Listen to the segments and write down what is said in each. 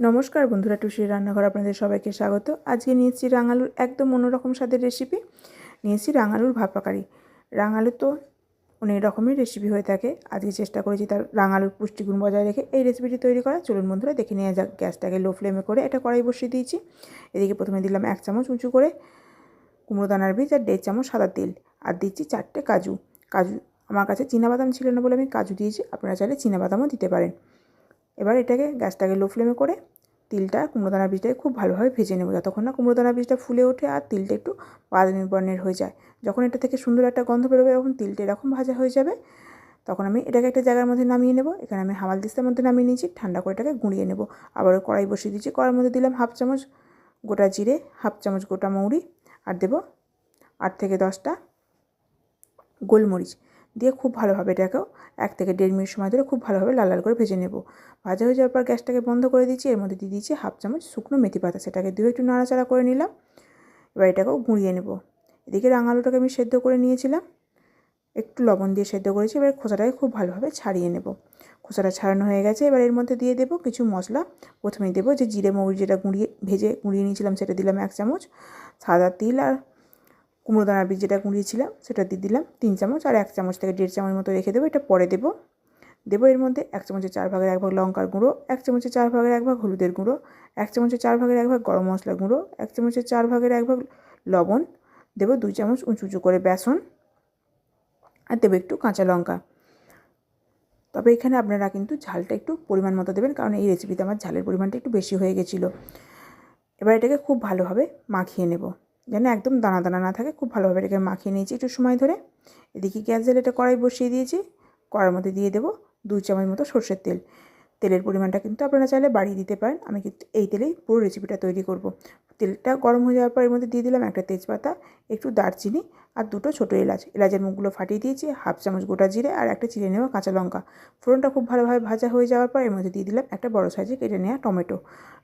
নমস্কার বন্ধুরা টুসির রান্নাঘর আপনাদের সবাইকে স্বাগত। আজকে নিয়েছি রাঙালুর একদম অন্যরকম স্বাদের রেসিপি নিয়েছি রাঙালুর ভাপাকারি রাঙালু তো অনেক রকমের রেসিপি হয়ে থাকে। আজকে চেষ্টা করেছি তার রাঙালুর পুষ্টিগুণ বজায় রেখে এই রেসিপিটি তৈরি করা। চলুন বন্ধুরা, দেখে নেওয়া যাক। গ্যাসটাকে লো ফ্লেমে করে এটা কড়াই বসিয়ে দিয়েছি। এদিকে প্রথমে দিলাম এক চামচ উঁচু করে কুমড়ো দানার বীজ আর দেড় চামচ সাদা তেল। আর দিচ্ছি চারটে কাজু। কাজু, আমার কাছে বাদাম ছিল না বলে আমি কাজু দিয়েছি। আপনারা চাইলে বাদামও দিতে পারেন। এবার এটাকে গ্যাসটাকে লো ফ্লেমে করে তিলটা কুমড়োদানা বীজটাকে খুব ভালোভাবে ভেজে নেব। যতক্ষণ না কুমড়োদানা বীজটা ফুলে ওঠে আর তিলটা একটু বাদামি বর্ণের হয়ে যায়। যখন এটা থেকে সুন্দর একটা গন্ধ বেরোবে, যখন তিলটা এরকম ভাজা হয়ে যাবে, তখন আমি এটাকে একটা জায়গার মধ্যে নামিয়ে নেব। এখানে আমি হামাল দিস্তার মধ্যে নামিয়ে নিয়েছি, ঠান্ডা করে এটাকে গুঁড়িয়ে নেব। আবার কড়াই বসিয়ে দিয়েছি। কড়ার মধ্যে দিলাম হাফ চামচ গোটা জিরে, হাফ চামচ গোটা মৌরি আর দেব আট থেকে দশটা গোলমরিচ। দিয়ে খুব ভালোভাবে এটাকেও এক থেকে দেড় মিনিট সময় ধরে খুব ভালোভাবে লাল লাল করে ভেজে নেব। ভাজা হয়ে যাওয়ার পর গ্যাসটাকে বন্ধ করে দিচ্ছি। এর মধ্যে দিয়ে দিচ্ছি হাফ চামচ শুকনো মেথি পাতা। সেটাকে দিয়ে একটু নাড়াচাড়া করে নিলাম। এবার এটাকেও গুঁড়িয়ে নেব। এদিকে রাঙালুটাকে আমি সেদ্ধ করে নিয়েছিলাম। একটু লবণ দিয়ে সেদ্ধ করেছি। এবার খোসাটাকে খুব ভালোভাবে ছাড়িয়ে নেব। খোসাটা ছাড়ানো হয়ে গেছে। এবার এর মধ্যে দিয়ে দেবো কিছু মশলা। প্রথমেই দেবো যে জিরে মৌরি যেটা গুঁড়িয়ে, ভেজে গুঁড়িয়ে নিয়েছিলাম সেটা দিলাম এক চামচ। সাদা তিল আর কুমড়ো দানার বীজ যেটা গুঁড়িয়েছিলাম সেটা দিয়ে দিলাম তিন চামচ আর এক চামচ থেকে দেড় চামচ মতো রেখে দেবো। এটা পরে দেবো। দেবো এর মধ্যে এক চামচের চার ভাগের এক ভাগ লঙ্কার গুঁড়ো, এক চামচের চার ভাগের এক ভাগ হলুদের গুঁড়ো, এক চামচের চার ভাগের এক ভাগ গরম মশলা গুঁড়ো, এক চামচের চার ভাগের এক ভাগ লবণ। দেবো দুই চামচ উঁচু উঁচু করে বেসন আর দেবো একটু কাঁচা লঙ্কা। তবে এখানে আপনারা কিন্তু ঝালটা একটু পরিমাণ মতো দেবেন, কারণ এই রেসিপিতে আমার ঝালের পরিমাণটা একটু বেশি হয়ে গেছিল। এবার এটাকে খুব ভালোভাবে মাখিয়ে নেব। যেন একদম দানা দানা না থাকে, খুব ভালোভাবে এটাকে মাখিয়ে নিয়েছি একটু সময় ধরে। এদিকে গ্যাস জেলে এটা কড়াই বসিয়ে দিয়েছি কড়ার মধ্যে দিয়ে দেবো দুই চামচ মতো সর্ষের তেল। তেলের পরিমাণটা কিন্তু আপনারা চাইলে বাড়িয়ে দিতে পারেন। আমি কিন্তু এই তেলেই পুরো রেসিপিটা তৈরি করব। তেলটা গরম হয়ে যাওয়ার পর এর মধ্যে দিয়ে দিলাম একটা তেজপাতা, একটু দারচিনি আর দুটো ছোটো এলাচ। এলাচের মুখগুলো ফাটিয়ে দিয়েছি, হাফ চামচ গোটা জিরে আর একটা চিড়ে নেওয়া কাঁচা লঙ্কা। ফোড়নটা খুব ভালোভাবে ভাজা হয়ে যাওয়ার পর এর মধ্যে দিয়ে দিলাম একটা বড় সাইজে কেটে নেওয়া টমেটো।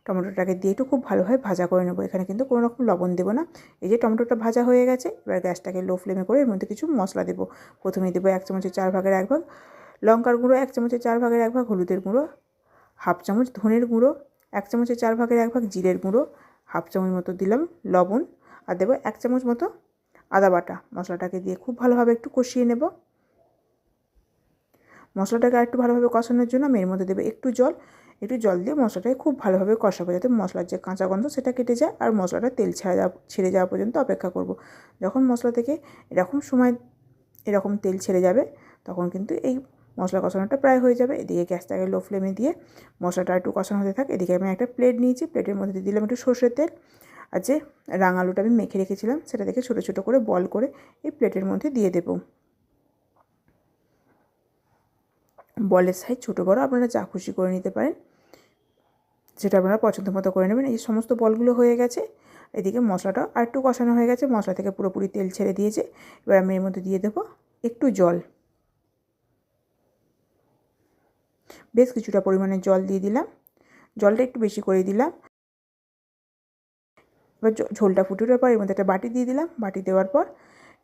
টমেটোটাকে দিয়ে একটু খুব ভালোভাবে ভাজা করে নেব। এখানে কিন্তু কোনো রকম লবণ দেবো না। এই যে টমেটোটা ভাজা হয়ে গেছে, এবার গ্যাসটাকে লো ফ্লেমে করে এর মধ্যে কিছু মশলা দেবো। প্রথমে দেবো এক চামচের চার ভাগের এক ভাগ লঙ্কার গুঁড়ো, এক চামচের চার ভাগের এক ভাগ হলুদের গুঁড়ো হাফ চামচ ধনের গুঁড়ো, এক চামচের চার ভাগের এক ভাগ জিরের গুঁড়ো, হাফ চামচ মতো দিলাম লবণ আর দেবো এক চামচ মতো আদা বাটা। মশলাটাকে দিয়ে খুব ভালোভাবে একটু কষিয়ে নেব। মশলাটাকে আর একটু ভালোভাবে কষানোর জন্য আমি এর মধ্যে দেবো একটু জল। একটু জল দিয়ে মশলাটাকে খুব ভালোভাবে কষাবো যাতে মশলার যে কাঁচা গন্ধ সেটা কেটে যায় আর মশলাটা তেল ছেড়ে যাওয়া ছেড়ে যাওয়া পর্যন্ত অপেক্ষা করব। যখন মশলা থেকে এরকম সময় এরকম তেল ছেড়ে যাবে, তখন কিন্তু এই মশলা কষানোটা প্রায় হয়ে যাবে। এদিকে গ্যাসটাকে লো ফ্লেমে দিয়ে মশলাটা একটু কষানো হতে থাকে। এদিকে আমি একটা প্লেট নিয়েছি, প্লেটের মধ্যে দিয়ে দিলাম একটু সর্ষের তেল। আর যে রাঙালুটা আমি মেখে রেখেছিলাম, সেটা দেখে ছোটো ছোটো করে বল করে এই প্লেটের মধ্যে দিয়ে দেব। বলের সাইজ ছোটো বড়ো, আপনারা যা খুশি করে নিতে পারেন। সেটা আপনারা পছন্দ মতো করে নেবেন। এই সমস্ত বলগুলো হয়ে গেছে, এদিকে মশলাটা আর একটু কষানো হয়ে গেছে। মশলা থেকে পুরোপুরি তেল ছেড়ে দিয়েছে। এবার আমি এর মধ্যে দিয়ে দেবো একটু জল। বেশ কিছুটা পরিমাণে জল দিয়ে দিলাম। জলটা একটু বেশি করে দিলাম। এবার ঝোলটা ফুটে ওঠার পর এর মধ্যে একটা বাটি দিয়ে দিলাম। বাটি দেওয়ার পর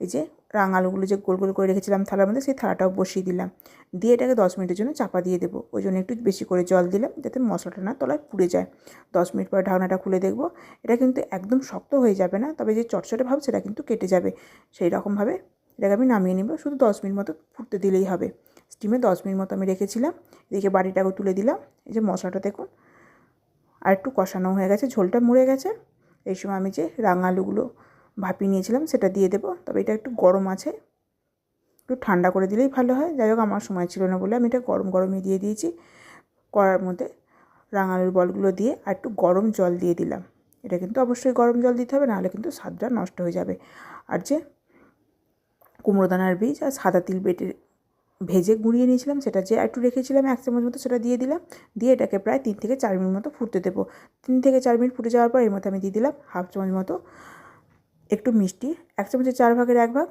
এই যে রাঙ আলুগুলো যে গোল গোল করে রেখেছিলাম থালার মধ্যে, সেই থালাটাও বসিয়ে দিলাম। দিয়ে এটাকে দশ মিনিটের জন্য চাপা দিয়ে দেবো। ওই জন্য একটু বেশি করে জল দিলাম যাতে মশলাটা না তলায় পুড়ে যায়। দশ মিনিট পরে ঢাকনাটা খুলে দেখব। এটা কিন্তু একদম শক্ত হয়ে যাবে না, তবে যে চটচটে ভাব সেটা কিন্তু কেটে যাবে। সেই রকমভাবে এটাকে আমি নামিয়ে নেব। শুধু দশ মিনিট মতো ফুটতে দিলেই হবে। স্টিমে দশ মিনিট মতো আমি রেখেছিলাম। এদিকে বাড়িটাকে তুলে দিলাম। এই যে মশলাটা দেখুন, আর একটু কষানো হয়ে গেছে, ঝোলটা মরে গেছে। এই সময় আমি যে রাঙালুগুলো ভাপিয়ে নিয়েছিলাম, সেটা দিয়ে দেবো। তবে এটা একটু গরম আছে, একটু ঠান্ডা করে দিলেই ভালো হয়। যাই হোক, আমার সময় ছিল না বলে আমি এটা গরম গরমই দিয়ে দিয়েছি। কড়ার মধ্যে রাঙালুর বলগুলো দিয়ে আর একটু গরম জল দিয়ে দিলাম। এটা কিন্তু অবশ্যই গরম জল দিতে হবে, নাহলে কিন্তু স্বাদটা নষ্ট হয়ে যাবে। আর যে কুমড়ো দানার বীজ আর সাদা তিল বেটে ভেজে গুঁড়িয়ে নিয়েছিলাম, সেটা যে একটু রেখেছিলাম, এক চামচ মতো সেটা দিয়ে দিলাম। দিয়ে এটাকে প্রায় তিন থেকে চার মিনিট মতো ফুটতে দেবো। তিন থেকে চার মিনিট ফুটে যাওয়ার পর এর মধ্যে আমি দিয়ে দিলাম হাফ চামচ মতো একটু মিষ্টি, এক চামচের চার ভাগের এক ভাগ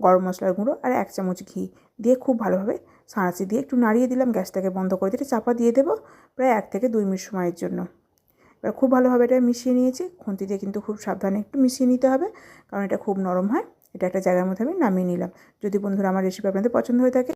গরম মশলার গুঁড়ো আর এক চামচ ঘি। দিয়ে খুব ভালোভাবে সাঁড়াচি দিয়ে একটু নাড়িয়ে দিলাম, গ্যাসটাকে বন্ধ করে দিয়ে চাপা দিয়ে দেবো প্রায় এক থেকে দুই মিনিট সময়ের জন্য। এবার খুব ভালোভাবে এটা মিশিয়ে নিয়েছি, খুন্তি দিয়ে কিন্তু খুব সাবধানে একটু মিশিয়ে নিতে হবে, কারণ এটা খুব নরম হয়। এটা একটা জায়গার মধ্যে আমি নামিয়ে নিলাম। যদি বন্ধুরা আমার রেসিপি আপনাদের পছন্দ হয়ে থাকে